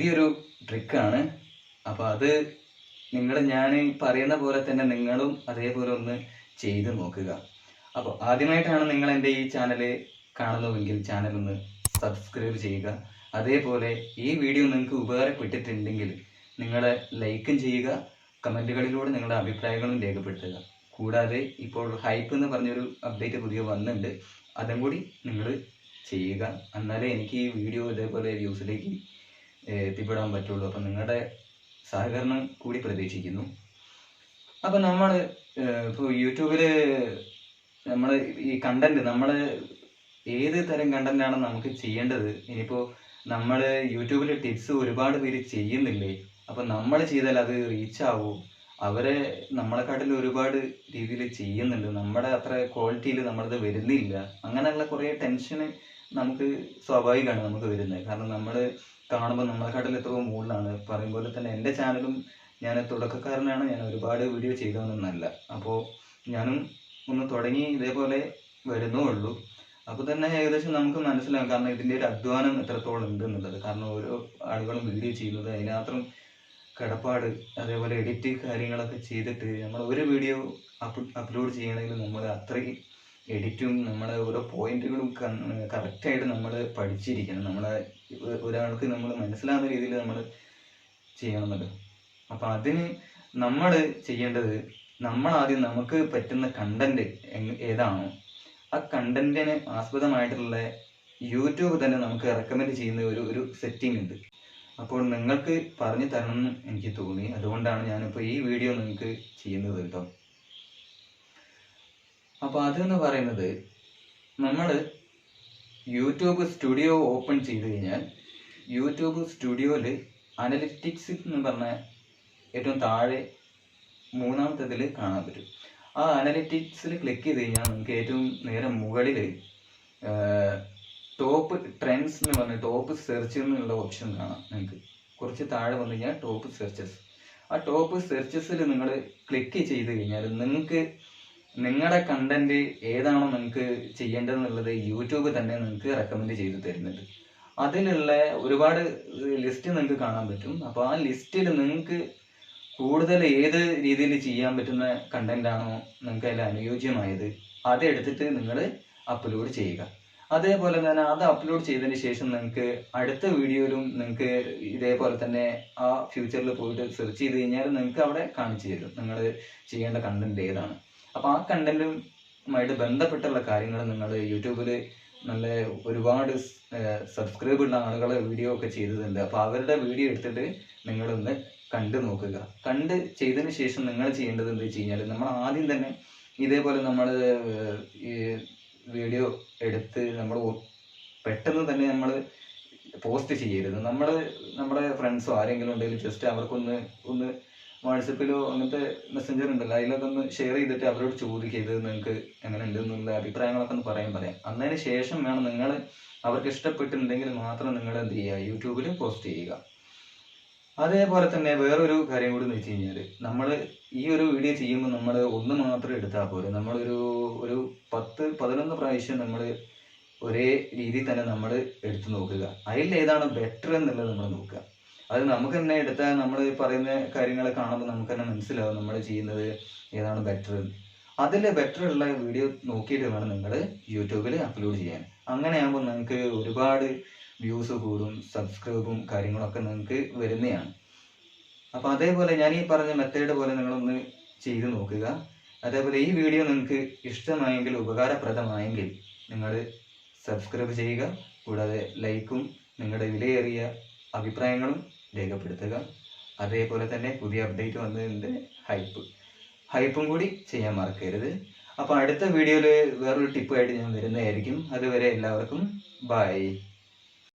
പുതിയൊരു ട്രിക്കാണ്. അപ്പോൾ അത് നിങ്ങൾ ഞാൻ പറയുന്ന പോലെ തന്നെ നിങ്ങളും അതേപോലെ ഒന്ന് ചെയ്ത് നോക്കുക. അപ്പോൾ ആദ്യമായിട്ടാണ് നിങ്ങൾ എന്റെ ഈ ചാനൽ കാണുന്നുവെങ്കിൽ ചാനൽ ഒന്ന് സബ്സ്ക്രൈബ് ചെയ്യുക. അതേപോലെ ഈ വീഡിയോ നിങ്ങൾക്ക് ഉപകാരപ്പെട്ടിട്ടുണ്ടെങ്കിൽ നിങ്ങൾ ലൈക്കും ചെയ്യുക കമന്റുകളിലൂടെ നിങ്ങളുടെ അഭിപ്രായങ്ങളും രേഖപ്പെടുത്തുക. കൂടാതെ ഇപ്പോൾ ഹൈപ്പ് എന്ന് പറഞ്ഞൊരു അപ്ഡേറ്റ് പുതിയ വന്നിട്ടുണ്ട് അതും കൂടി നിങ്ങൾ ചെയ്യുക. എന്നാലേ എനിക്ക് ഈ വീഡിയോ ഇതേപോലെ വ്യൂസിലേക്ക് എത്തിപ്പെടാൻ പറ്റുള്ളൂ. അപ്പം നിങ്ങളുടെ സഹകരണം കൂടി പ്രതീക്ഷിക്കുന്നു. അപ്പം നമ്മൾ ഇപ്പോൾ യൂട്യൂബിൽ നമ്മൾ ഈ കണ്ടന്റ് നമ്മൾ ഏത് തരം കണ്ടന്റ് ആണ് നമുക്ക് ചെയ്യേണ്ടത്? ഇനിയിപ്പോൾ നമ്മൾ യൂട്യൂബിൽ ടിപ്സ് ഒരുപാട് പേര് ചെയ്യുന്നില്ലേ? അപ്പം നമ്മൾ ചെയ്താൽ അത് റീച്ച് ആവുമോ അവരെ നമ്മളെക്കാട്ടിൽ ഒരുപാട് രീതിയിൽ ചെയ്യുന്നുണ്ട്. നമ്മുടെ അത്ര ക്വാളിറ്റിയിൽ നമ്മളത് വരുന്നില്ല. അങ്ങനെയുള്ള കുറേ ടെൻഷന് നമുക്ക് സ്വാഭാവികമാണ് നമുക്ക് വരുന്നത്. കാരണം നമ്മൾ കാണുമ്പോൾ നമ്മളെക്കാട്ടിൽ എത്രയോ മുകളിലാണ്. പറയും പോലെ തന്നെ എന്റെ ചാനലും ഞാൻ തുടക്കക്കാരനാണ്. ഞാൻ ഒരുപാട് വീഡിയോ ചെയ്തതൊന്നല്ല. അപ്പോൾ ഞാനും ഒന്ന് തുടങ്ങി ഇതേപോലെ വരുന്നേ ഉള്ളൂ. അപ്പോൾ തന്നെ ഏകദേശം നമുക്ക് മനസ്സിലാകും കാരണം ഇതിന്റെ ഒരു അധ്വാനം എത്രത്തോളം ഉണ്ട് എന്നുള്ളത് കാരണം ഓരോ ആളുകളും വീഡിയോ ചെയ്യുന്നത് അതിനകത്തും കിടപ്പാട് അതേപോലെ എഡിറ്റ് കാര്യങ്ങളൊക്കെ ചെയ്തിട്ട് നമ്മൾ ഒരു വീഡിയോ അപ്ലോഡ് ചെയ്യണമെങ്കിൽ നമ്മൾ അത്രയും എഡിറ്റും നമ്മളെ ഓരോ പോയിന്റുകളും കറക്റ്റായിട്ട് നമ്മൾ പഠിച്ചിരിക്കണം. നമ്മളെ ഒരാൾക്ക് നമ്മൾ മനസ്സിലാവുന്ന രീതിയിൽ നമ്മൾ ചെയ്യണമെന്നല്ലോ അപ്പം അതിന് നമ്മൾ ചെയ്യേണ്ടത് നമ്മൾ ആദ്യം നമുക്ക് പറ്റുന്ന കണ്ടന്റ് ഏതാണോ ആ കണ്ടന്റിന് ആസ്പദമായിട്ടുള്ള യൂട്യൂബ് തന്നെ നമുക്ക് റെക്കമെൻഡ് ചെയ്യുന്ന ഒരു ഒരു സെറ്റിംഗ് ഉണ്ട്. അപ്പോൾ നിങ്ങൾക്ക് പറഞ്ഞു തരണം എന്ന് എനിക്ക് തോന്നി. അതുകൊണ്ടാണ് ഞാനിപ്പോൾ ഈ വീഡിയോ നിങ്ങൾക്ക് ചെയ്യുന്നത് കേട്ടോ. അപ്പോൾ അതെന്ന് പറയുന്നത് നമ്മൾ യൂട്യൂബ് സ്റ്റുഡിയോ ഓപ്പൺ ചെയ്ത് കഴിഞ്ഞാൽ യൂട്യൂബ് സ്റ്റുഡിയോയിൽ അനലിറ്റിക്സ് എന്ന് പറഞ്ഞ ഏറ്റവും താഴെ മൂന്നാമത്തതിൽ കാണാൻ പറ്റും. ആ അനലിറ്റിക്സിൽ ക്ലിക്ക് ചെയ്ത് കഴിഞ്ഞാൽ നമുക്ക് ഏറ്റവും നേരെ മുകളിൽ ടോപ്പ് ട്രെൻഡ്സ് എന്ന് പറഞ്ഞ ടോപ്പ് സെർച്ച് എന്നുള്ള ഓപ്ഷൻ കാണാം നിങ്ങൾക്ക് കുറച്ച് താഴെ വന്നു കഴിഞ്ഞാൽ ടോപ്പ് സെർച്ചസ്. ആ ടോപ്പ് സെർച്ചസിൽ നിങ്ങൾ ക്ലിക്ക് ചെയ്ത് കഴിഞ്ഞാൽ നിങ്ങൾക്ക് നിങ്ങളുടെ കണ്ടന്റ് ഏതാണോ നിങ്ങൾക്ക് ചെയ്യേണ്ടതെന്നുള്ളത് യൂട്യൂബ് തന്നെ നിങ്ങൾക്ക് റെക്കമെൻഡ് ചെയ്തു തരുന്നുണ്ട്. അതിലുള്ള ഒരുപാട് ലിസ്റ്റ് നിങ്ങൾക്ക് കാണാൻ പറ്റും. അപ്പോൾ ആ ലിസ്റ്റിൽ നിങ്ങൾക്ക് കൂടുതൽ ഏത് രീതിയിൽ ചെയ്യാൻ പറ്റുന്ന കണ്ടന്റ് ആണോ നിങ്ങൾക്ക് അതിൽ അനുയോജ്യമായത് അതെടുത്തിട്ട് നിങ്ങൾ അപ്ലോഡ് ചെയ്യുക. അതേപോലെ തന്നെ അത് അപ്ലോഡ് ചെയ്തതിന് ശേഷം നിങ്ങൾക്ക് അടുത്ത വീഡിയോയിലും നിങ്ങൾക്ക് ഇതേപോലെ തന്നെ ആ ഫ്യൂച്ചറിൽ പോയിട്ട് സെർച്ച് ചെയ്ത് കഴിഞ്ഞാൽ നിങ്ങൾക്ക് അവിടെ കാണിച്ചു തരും. നിങ്ങൾ ചെയ്യേണ്ട കണ്ടന്റ് ഏതാണ്. അപ്പോൾ ആ കണ്ടന്റുമായിട്ട് ബന്ധപ്പെട്ടുള്ള കാര്യങ്ങൾ നിങ്ങൾ യൂട്യൂബിൽ നല്ല ഒരുപാട് സബ്സ്ക്രൈബ് ഉള്ള ആളുകൾ വീഡിയോ ഒക്കെ ചെയ്തിട്ടുണ്ട്. അപ്പോൾ അവരുടെ വീഡിയോ എടുത്തിട്ട് നിങ്ങളൊന്ന് കണ്ടു നോക്കുക. കണ്ട് ചെയ്തതിന് ശേഷം നിങ്ങൾ ചെയ്യേണ്ടത് എന്താ വെച്ച് കഴിഞ്ഞാൽ നമ്മൾ ആദ്യം തന്നെ ഇതേപോലെ നമ്മൾ ഈ വീഡിയോ എടുത്ത് നമ്മൾ പെട്ടെന്ന് തന്നെ നമ്മൾ പോസ്റ്റ് ചെയ്യരുത്. നമ്മൾ നമ്മുടെ ഫ്രണ്ട്സോ ആരെങ്കിലും ഉണ്ടെങ്കിൽ ജസ്റ്റ് അവർക്കൊന്ന് ഒന്ന് വാട്സപ്പിലോ അങ്ങനത്തെ മെസ്സഞ്ചർ ഉണ്ടല്ലോ അതിലൊക്കെ ഷെയർ ചെയ്തിട്ട് അവരോട് ചോദിക്കുക ഇത് നിങ്ങൾക്ക് എങ്ങനെ ഉണ്ട് എന്നുള്ള അഭിപ്രായങ്ങളൊക്കെ ഒന്ന് പറയാൻ പറയാം. അന്നതിന് ശേഷം വേണം നിങ്ങൾ അവർക്ക് ഇഷ്ടപ്പെട്ടിട്ടുണ്ടെങ്കിൽ മാത്രം നിങ്ങൾ എന്ത് ചെയ്യുക? യൂട്യൂബിൽ പോസ്റ്റ് ചെയ്യുക. അതേപോലെ തന്നെ വേറൊരു കാര്യം കൂടി എന്ന് വെച്ച് കഴിഞ്ഞാൽ നമ്മൾ ഈ ഒരു വീഡിയോ ചെയ്യുമ്പോൾ നമ്മൾ ഒന്ന് മാത്രം എടുത്താൽ പോരെ. നമ്മളൊരു ഒരു പത്ത് പതിനൊന്ന് പ്രാവശ്യം നമ്മൾ ഒരേ രീതിയിൽ തന്നെ നമ്മൾ എടുത്തു നോക്കുക. അതിൽ ഏതാണ് ബെറ്റർ എന്നുള്ളത് നമ്മൾ നോക്കുക. അത് നമുക്ക് തന്നെ എടുത്താൽ നമ്മൾ പറയുന്ന കാര്യങ്ങൾ കാണുമ്പോൾ നമുക്ക് തന്നെ മനസ്സിലാവും നമ്മൾ ചെയ്യുന്നത് ഏതാണ് ബെറ്റർ അതിൽ ബെറ്റർ ഉള്ള വീഡിയോ നോക്കിയിട്ട് വേണം നിങ്ങൾ യൂട്യൂബിൽ അപ്ലോഡ് ചെയ്യാൻ. അങ്ങനെയാകുമ്പോൾ നിങ്ങൾക്ക് ഒരുപാട് വ്യൂസ് കൂടും സബ്സ്ക്രൈബും കാര്യങ്ങളൊക്കെ നിങ്ങൾക്ക് വരുന്നതാണ്. അപ്പോൾ അതേപോലെ ഞാൻ ഈ പറഞ്ഞ മെത്തേഡ് പോലെ നിങ്ങളൊന്ന് ചെയ്ത് നോക്കുക. അതേപോലെ ഈ വീഡിയോ നിങ്ങൾക്ക് ഇഷ്ടമായെങ്കിൽ ഉപകാരപ്രദമായെങ്കിൽ നിങ്ങൾ സബ്സ്ക്രൈബ് ചെയ്യുക. കൂടാതെ ലൈക്കും നിങ്ങളുടെ വിലയേറിയ അഭിപ്രായങ്ങളും രേഖപ്പെടുത്തുക. അതേപോലെ തന്നെ പുതിയ അപ്ഡേറ്റ് വന്നതിന്റെ ഹൈപ്പ് ഹൈപ്പും കൂടി ചെയ്യാൻ മറക്കരുത്. അപ്പോൾ അടുത്ത വീഡിയോയിൽ വേറൊരു ടിപ്പായിട്ട് ഞാൻ വരുന്നതായിരിക്കും. അതുവരെ എല്ലാവർക്കും ബൈ